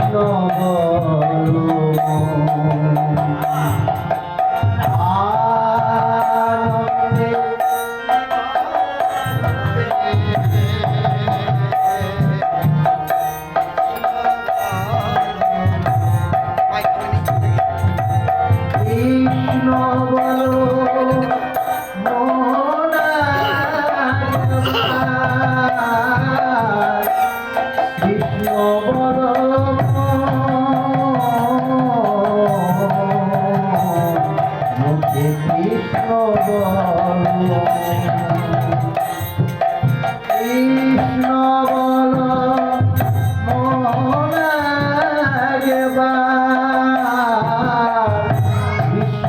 নব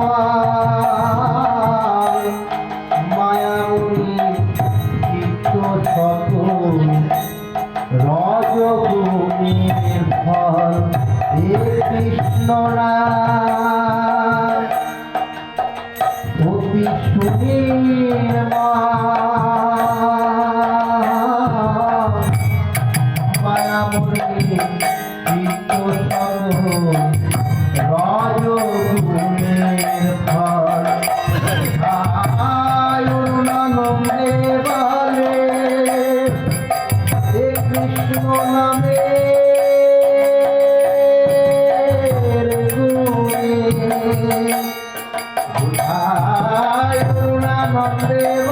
তোমার মায়া শত রজভূমির ফল হে কৃষ্ণরা অতি Amén.